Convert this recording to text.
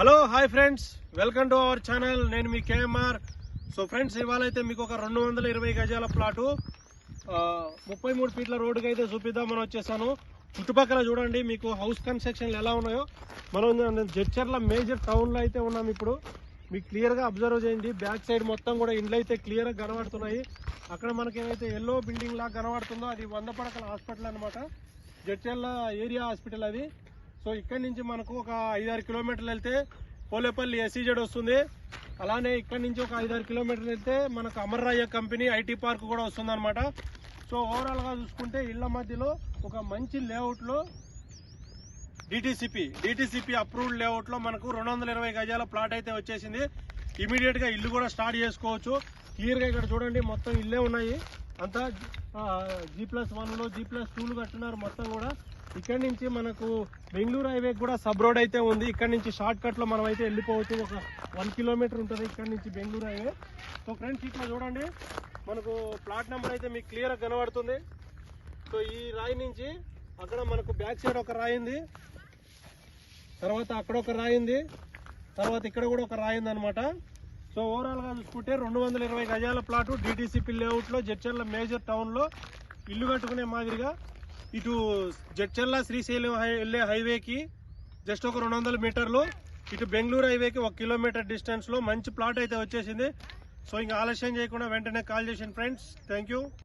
Hello hi friends welcome to our channel నేను మీ KMR so friends ఇవాళ అయితే మీకు ఒక రెండు వందల ఇరవై గజాల ప్లాటు. ముప్పై మూడు ఫీట్ల రోడ్డుకి అయితే చూపిద్దామని వచ్చేసాను. చుట్టుపక్కల చూడండి మీకు హౌస్ కన్స్ట్రక్షన్లు ఎలా ఉన్నాయో. మనం జడ్చర్ల మేజర్ టౌన్లో అయితే ఉన్నాం ఇప్పుడు. మీకు క్లియర్గా అబ్జర్వ్ చేయండి. బ్యాక్ సైడ్ మొత్తం కూడా ఇండ్లు అయితే క్లియర్గా కనబడుతున్నాయి. అక్కడ మనకి ఏదైతే ఎల్లో బిల్డింగ్ లాగా కనబడుతుందో అది వంద పడకల హాస్పిటల్ అనమాట జడ్చర్ల ఏరియా హాస్పిటల్ అది. సో ఇక్కడి నుంచి మనకు ఒక ఐదారు కిలోమీటర్లు వెళ్తే పోలేపల్లి ఎస్సీజెడ్ వస్తుంది. అలానే ఇక్కడి నుంచి ఒక ఐదారు కిలోమీటర్లు వెళ్తే మనకు అమర్రాయ్య కంపెనీ ఐటీ పార్క్ కూడా వస్తుంది అనమాట సో ఓవరాల్గా చూసుకుంటే ఇళ్ళ మధ్యలో ఒక మంచి లేఅవుట్లో డిటిసిపి డిటిసిపి అప్రూవ్డ్ లేఅవుట్లో మనకు రెండు వందల ఇరవై గజాల ప్లాట్ అయితే వచ్చేసింది. ఇమీడియట్గా ఇల్లు కూడా స్టార్ట్ చేసుకోవచ్చు. క్లియర్గా ఇక్కడ చూడండి మొత్తం ఇల్లే ఉన్నాయి. అంతా జీ ప్లస్ వన్లో జీ ప్లస్ టూలు కట్టున్నారు మొత్తం కూడా. ఇక్కడ నుంచి మనకు బెంగళూరు హైవే కూడా సబ్ రోడ్ అయితే ఉంది. ఇక్కడ నుంచి షార్ట్ కట్లో మనం అయితే వెళ్ళిపోవచ్చు. ఒక వన్ కిలోమీటర్ ఉంటుంది ఇక్కడ నుంచి బెంగళూరు హైవే. సో ఫ్రెండ్స్ ఇట్లా చూడండి. మనకు ప్లాట్ నెంబర్ అయితే మీకు క్లియర్గా కనబడుతుంది. సో ఈ రాయి నుంచి అక్కడ మనకు బ్యాక్ సైడ్ ఒక రాయి ఉంది. తర్వాత అక్కడ ఒక రాయి ఉంది. తర్వాత ఇక్కడ కూడా ఒక రాయి ఉంది అనమాట సో ఓవరాల్గా చూసుకుంటే రెండు వందల ఇరవై గజాల ప్లాటు డిటిసిపి లేఅవుట్లో జడ్చర్ల మేజర్ టౌన్లో ఇల్లు కట్టుకునే మాదిరిగా ఇటు జడ్చర్ల శ్రీశైలం హై వెళ్ళే హైవేకి జస్ట్ ఒక రెండు వందల మీటర్లు ఇటు బెంగళూరు హైవేకి ఒక కిలోమీటర్ డిస్టెన్స్లో మంచి ప్లాట్ అయితే వచ్చేసింది. సో ఇంకా ఆలస్యం చేయకుండా వెంటనే కాల్ చేసిన ఫ్రెండ్స్. Thank you